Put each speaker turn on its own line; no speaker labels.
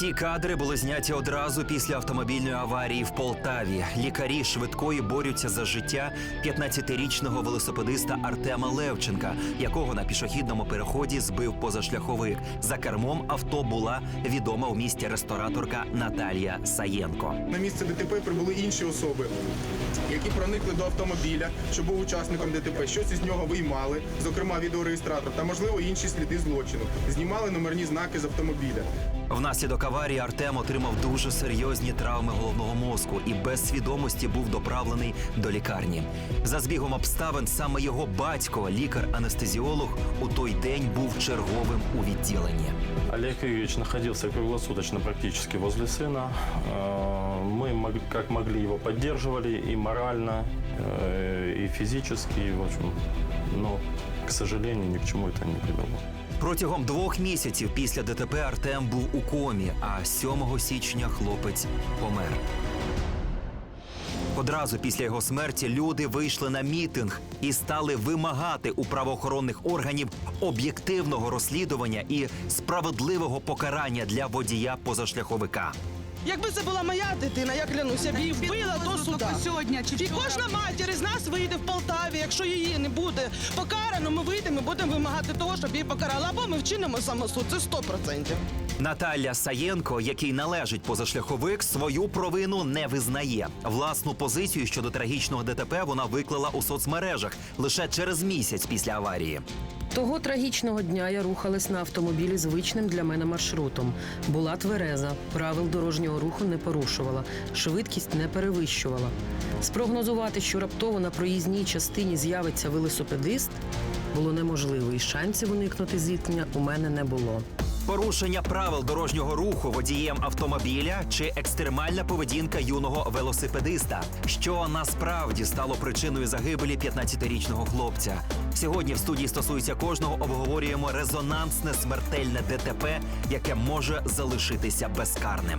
Ці кадри були зняті одразу після автомобільної аварії в Полтаві. Лікарі швидкої борються за життя 15-річного велосипедиста Артема Левченка, якого на пішохідному переході збив позашляховик. За кермом авто була відома у місті рестораторка Наталія Саєнко.
На місце ДТП прибули інші особи, які проникли до автомобіля, що був учасником ДТП. Щось із нього виймали, зокрема відеореєстратор та можливо інші сліди злочину. Знімали номерні знаки з автомобіля.
Внаслідок аварії Артем отримав дуже серйозні травми головного мозку і без свідомості був доправлений до лікарні. За збігом обставин саме його батько, лікар-анестезіолог, у той день був черговим у відділенні.
Олег Игоревич находился круглосуточно практически возле сына. Э, Мы мог- как могли его поддерживали и морально, э, и физически, и, в общем, но, к сожалению, ни к чему это не привело.
Протягом двох місяців після ДТП Артем був у комі, а 7 січня хлопець помер. Одразу після його смерті люди вийшли на мітинг і стали вимагати у правоохоронних органів об'єктивного розслідування і справедливого покарання для водія позашляховика.
Якби це була моя дитина, я клянусь, я б її вбила до суда.
сьогодні чи
І кожна матір із нас вийде в Полтаві. Якщо її не буде покарано, ми вийдемо будемо вимагати того, щоб її покарали. Або ми вчинимо самосуд. Це 100%.
Наталя Саєнко, який належить позашляховик, свою провину не визнає. Власну позицію щодо трагічного ДТП вона виклала у соцмережах лише через місяць після аварії.
Того трагічного дня я рухалась на автомобілі звичним для мене маршрутом. Була твереза, правил дорожнього руху не порушувала, швидкість не перевищувала. Спрогнозувати, що раптово на проїзній частині з'явиться велосипедист, було неможливо, і шансів уникнути зіткнення у мене не було.
Порушення правил дорожнього руху водієм автомобіля чи екстремальна поведінка юного велосипедиста, що насправді стало причиною загибелі 15-річного хлопця. Сьогодні в студії стосується кожного обговорюємо резонансне смертельне ДТП, яке може залишитися безкарним.